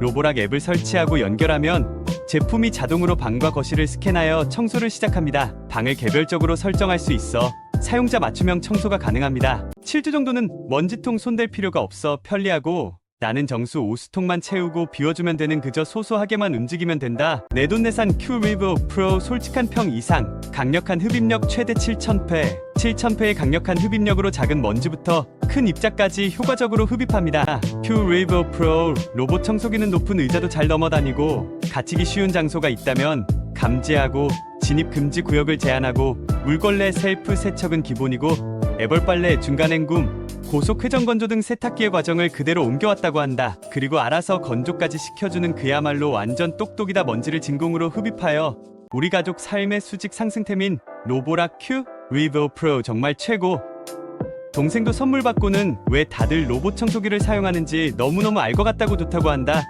로보락 앱을 설치하고 연결하면 제품이 자동으로 방과 거실을 스캔하여 청소를 시작합니다. 방을 개별적으로 설정할 수 있어 사용자 맞춤형 청소가 가능합니다. 7주 정도는 먼지통 손댈 필요가 없어 편리하고 나는 정수 오수통만 채우고 비워주면 되는 그저 소소하게만 움직이면 된다. 내돈내산 큐 리브 프로 솔직한 평 이상 강력한 흡입력 최대 7000회 7000회의 강력한 흡입력으로 작은 먼지부터 큰 입자까지 효과적으로 흡입합니다. 큐 리브 프로 로봇 청소기는 높은 의자도 잘 넘어다니고 갇히기 쉬운 장소가 있다면 감지하고 진입 금지 구역을 제한하고 물걸레 셀프 세척은 기본이고 애벌빨래 중간행굼 고속 회전 건조 등 세탁기의 과정을 그대로 옮겨왔다고 한다. 그리고 알아서 건조까지 시켜주는 그야말로 완전 똑똑이다 먼지를 진공으로 흡입하여 우리 가족 삶의 수직 상승템인 로보락 큐 리버 프로 정말 최고. 동생도 선물 받고는 왜 다들 로봇 청소기를 사용하는지 너무너무 알 것 같다고 좋다고 한다.